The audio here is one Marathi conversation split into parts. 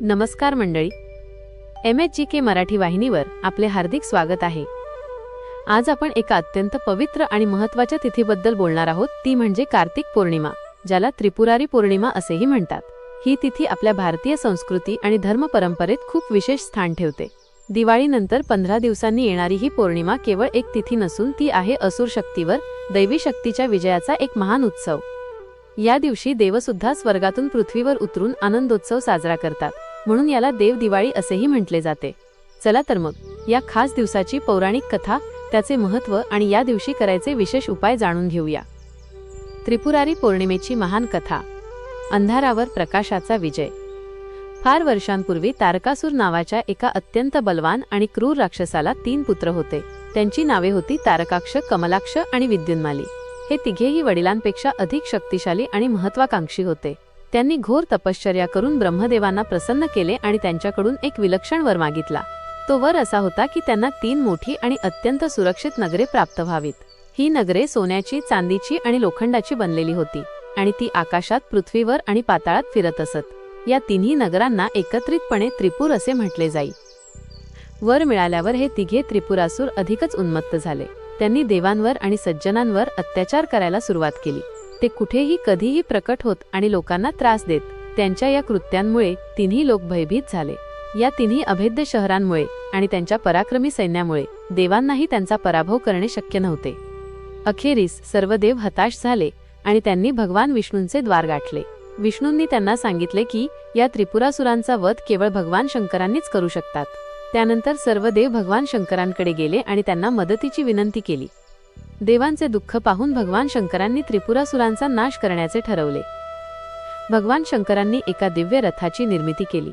नमस्कार मंडळी. M H G K Marathi वाहिनीवर आपले हार्दिक स्वागत आहे. आज आपण एका अत्यंत पवित्र आणि महत्त्वाच्या तिथीबद्दल बोलणार आहोत ती म्हणजे कार्तिक पौर्णिमा ज्याला त्रिपुरारी पौर्णिमा असेही म्हणतात. ही तिथी आपल्या भारतीय संस्कृती आणि धर्म परंपरेत खूप विशेष स्थान ठेवते. दिवाळीनंतर पंधरा दिवसांनी येणारी ही पौर्णिमा केवळ एक तिथी नसून ती आहे असुर शक्तीवर दैवी शक्तीच्या विजयाचा एक महान उत्सव. या दिवशी देवसुद्धा स्वर्गातून पृथ्वीवर उतरून आनंदोत्सव साजरा करतात. म्हणून याला देव दिवाळी असेही म्हटले जाते. चला तर मग या खास दिवसाची पौराणिक कथा त्याचे महत्त्व आणि या दिवशी करायचे विशेष उपाय जाणून घेऊया. त्रिपुरारी पौर्णिमेची महान कथा अंधारावर प्रकाशाचा विजय. फार वर्षांपूर्वी तारकासूर नावाच्या एका अत्यंत बलवान आणि क्रूर राक्षसाला तीन पुत्र होते. त्यांची नावे होती तारकाक्ष कमलाक्ष आणि विद्युन्माली. हे तिघेही वडिलांपेक्षा अधिक शक्तिशाली आणि महत्वाकांक्षी होते. त्यांनी घोर तपश्चर्या करून ब्रह्मदेवांना प्रसन्न केले आणि त्यांच्याकडून एक विलक्षण वर मागितला. तो वर असा होता की त्यांना तीन मोठी आणि अत्यंत सुरक्षित नगरे प्राप्त व्हावीत. ही नगरे सोन्याची चांदीची आणि लोखंडाची बनलेली होती आणि ती आकाशात पृथ्वीवर आणि पाताळात फिरत असत. या तिन्ही नगरांना एकत्रितपणे त्रिपूर असे म्हटले जाई. वर मिळाल्यावर हे तिघे त्रिपुरासूर अधिकच उन्मत्त झाले. त्यांनी देवांवर आणि सज्जनांवर अत्याचार करायला सुरुवात केली. ते कुठेही कधीही प्रकट होत आणि लोकांना त्रास देत. त्यांच्या या कृत्यांमुळे तिन्ही लोक भयभीत झाले. या तिन्ही अभेद्य शहरांमुळे आणि त्यांच्या पराक्रमी सैन्यामुळे देवांनाही त्यांचा पराभव करणे शक्य नव्हते. अखेरीस सर्व देव हताश झाले आणि त्यांनी भगवान विष्णूंचे द्वार गाठले. विष्णूंनी त्यांना सांगितले की या त्रिपुरासुरांचा वध केवळ भगवान शंकरांनीच करू शकतात. त्यानंतर सर्व देव भगवान शंकरांकडे गेले आणि त्यांना मदतीची विनंती केली. देवांचे दुःख पाहून भगवान शंकरांनी त्रिपुरासुरांचा नाश करण्याचे ठरवले. भगवान शंकरांनी एका दिव्य रथाची निर्मिती केली.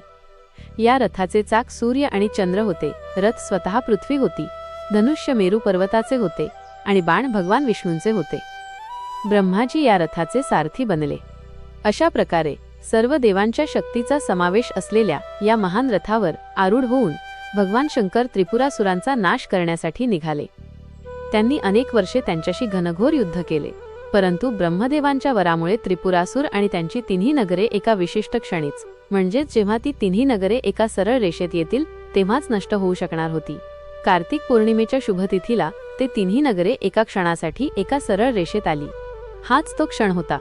या रथाचे चाक सूर्य आणि चंद्र होते. रथ स्वतः पृथ्वी होती. धनुष्य मेरू पर्वताचे होते आणि बाण भगवान विष्णूंचे होते. ब्रह्माजी या रथाचे सारथी बनले. अशा प्रकारे सर्व देवांच्या शक्तीचा समावेश असलेल्या या महान रथावर आरूढ होऊन भगवान शंकर त्रिपुरासुरांचा नाश करण्यासाठी निघाले. त्यांनी अनेक वर्षे त्यांच्याशी घनघोर युद्ध केले. परंतु ब्रह्मदेवांच्या वरामुळे त्रिपुरासूर आणि त्यांची तिन्ही नगरे एका विशिष्ट क्षणीच. म्हणजेच जेव्हा ती तिन्ही नगरे एका सरळ रेषेत येतील तेव्हाच नष्ट होऊ शकणार होती. कार्तिक पौर्णिमेच्या शुभतिथीला ते तिन्ही नगरे एका क्षणासाठी एका सरळ रेषेत आली. हाच तो क्षण होता.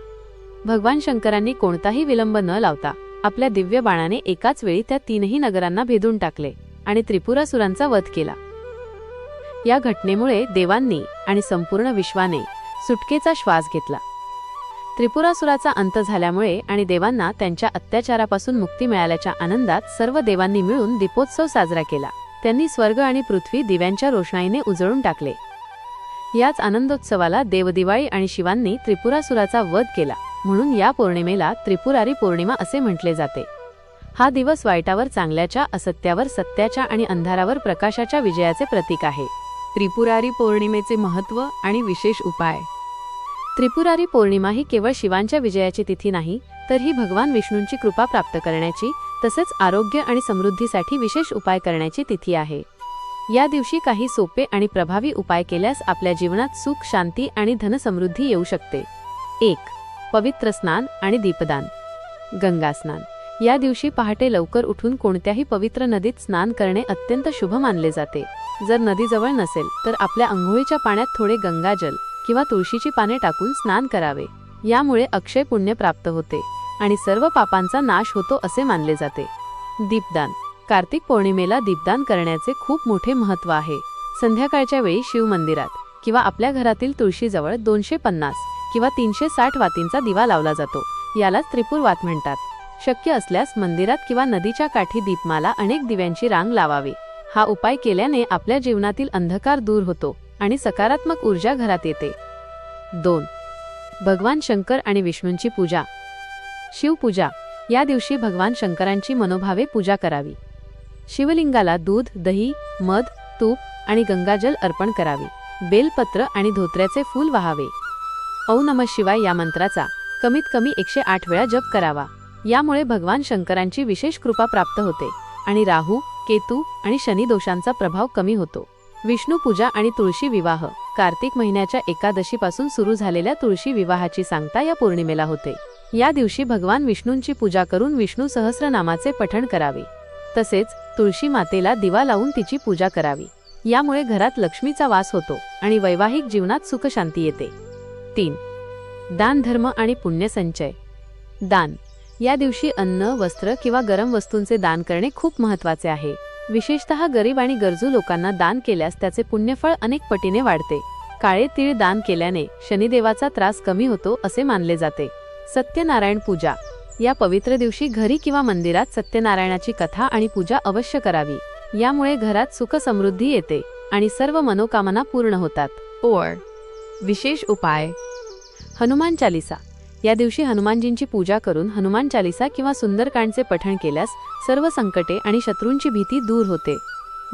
भगवान शंकरांनी कोणताही विलंब न लावता आपल्या दिव्य बाणाने एकाच वेळी त्या तीनही नगरांना भेदून टाकले आणि त्रिपुरासुरांचा वध केला. या घटनेमुळे देवांनी आणि संपूर्ण विश्वाने सुटकेचा श्वास घेतला. त्रिपुरासुराचा अंत झाल्यामुळे आणि देवांना त्यांच्या अत्याचारापासून मुक्ती मिळाल्याच्या आनंदात सर्व देवांनी मिळून दीपोत्सव साजरा केला. त्यांनी स्वर्ग आणि पृथ्वी दिव्यांच्या रोषणाईने उजळून टाकले. याच आनंदोत्सवाला देवदिवाळी आणि शिवांनी त्रिपुरासुराचा वध केला. म्हणून या पौर्णिमेला त्रिपुरारी पौर्णिमा असे म्हटले जाते. हा दिवस वाईटावर चांगल्याच्या असत्यावर सत्याच्या आणि अंधारावर प्रकाशाच्या विजयाचे प्रतीक आहे. त्रिपुरारी पौर्णिमेचे महत्त्व आणि विशेष उपाय. त्रिपुरारी पौर्णिमा ही केवळ शिवांच्या विजयाची तिथी नाही तर ही भगवान विष्णूंची कृपा प्राप्त करण्याची तसेच आरोग्य आणि समृद्धीसाठी विशेष उपाय करण्याची तिथी आहे. या दिवशी काही सोपे आणि प्रभावी उपाय केल्यास आपल्या जीवनात सुख शांती आणि धनसमृद्धी येऊ शकते. एक पवित्र स्नान आणि दीपदान. गंगा स्नान. या दिवशी पहाटे लवकर उठून कोणत्याही पवित्र नदीत स्नान करणे अत्यंत शुभ मानले जाते. जर नदीजवळ नसेल तर आपल्या आंघोळीच्या पाण्यात थोडे गंगाजल किंवा तुळशीची पाने टाकून स्नान करावे. यामुळे अक्षय पुण्य प्राप्त होते आणि सर्व पापांचा नाश होतो असे मानले जाते. दीपदान. कार्तिक पौर्णिमेला दीपदान करण्याचे खूप मोठे महत्त्व आहे. संध्याकाळच्या वेळी शिव मंदिरात किंवा आपल्या घरातील तुळशीजवळ दोनशे पन्नास किंवा तीनशे साठ वातींचा दिवा लावला जातो. यालाच त्रिपूर वात म्हणतात. शक्य असल्यास मंदिरात किंवा नदीच्या काठी दीपमाला अनेक दिव्यांची रांग लावावी. हा उपाय केल्याने आपल्या जीवनातील अंधकार दूर होतो आणि सकारात्मक ऊर्जा घरात येते. दोन. भगवान शंकर आणि विष्णूंची पूजा. शिवपूजा. या दिवशी भगवान शंकरांची मनोभावे पूजा करावी. शिवलिंगाला दूध दही मध तूप आणि गंगाजल अर्पण करावे. बेलपत्र आणि धोत्र्याचे फूल वाहावे. औ नम शिवाय या मंत्राचा कमीत कमी एकशे आठ वेळा जप करावा. यामुळे भगवान शंकरांची विशेष कृपा प्राप्त होते आणि राहू केतू आणि शनी दोषांचा प्रभाव कमी होतो. विष्णू पूजा आणि तुळशी विवाह कार्तिक महिन्याच्या एकादशीपासून सुरू झालेल्या तुळशी विवाहाची सांगता या पौर्णिमेला होते. या दिवशी भगवान विष्णूंची पूजा करून विष्णू सहस्रनामाचे पठण करावे. तसेच तुळशी मातेला दिवा लावून तिची पूजा करावी. यामुळे घरात लक्ष्मीचा वास होतो आणि वैवाहिक जीवनात सुखशांती येते. तीन. दान धर्म आणि पुण्यसंचय. दान. या दिवशी अन्न वस्त्र किंवा गरम वस्तूंचे दान करणे खूप महत्त्वाचे आहे. विशेषतः गरीब आणि गरजू लोकांना दान केल्यास त्याचे पुण्यफळ अनेक पटीने वाढते. काळे तीळ दान केल्याने शनिदेवाचा त्रास कमी होतो असे मानले जाते. सत्यनारायण पूजा. या पवित्र दिवशी घरी किंवा मंदिरात सत्यनारायणाची कथा आणि पूजा अवश्य करावी. यामुळे घरात सुख समृद्धी येते आणि सर्व मनोकामना पूर्ण होतात. ओळ. विशेष उपाय. हनुमान चालिसा. या दिवशी हनुमानजींची पूजा करून हनुमान चालिसा किंवा सुंदरकांडचे पठण केल्यास सर्व संकटे आणि शत्रूंची भीती दूर होते.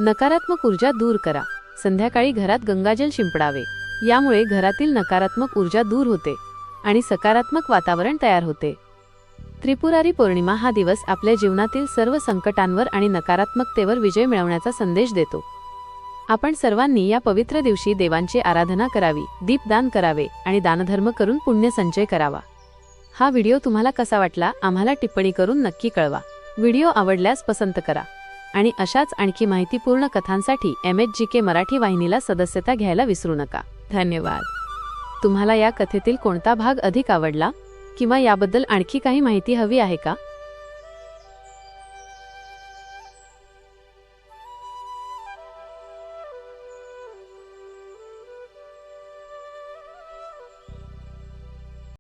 नकारात्मक ऊर्जा दूर करा. संध्याकाळी घरात गंगाजल शिंपडावे. यामुळे घरातील नकारात्मक ऊर्जा दूर होते आणि सकारात्मक वातावरण तयार होते. त्रिपुरारी पौर्णिमा हा दिवस आपल्या जीवनातील सर्व संकटांवर आणि नकारात्मकतेवर विजय मिळवण्याचा संदेश देतो. आपण सर्वांनी या पवित्र दिवशी देवांची आराधना करावी दीपदान करावे आणि दानधर्म करून पुण्य संचय करावा. हा व्हिडिओ तुम्हाला कसा वाटला आम्हाला टिप्पणी करून नक्की कळवा. व्हिडिओ आवडल्यास पसंत करा. आणि अशाच आणखी माहितीपूर्ण कथांसाठी M H G K Marathi वाहिनीला सदस्यता घ्यायला विसरू नका. धन्यवाद. तुम्हाला या कथेतील कोणता भाग अधिक आवडला? किंवा याबद्दल आणखी काही माहिती हवी आहे का?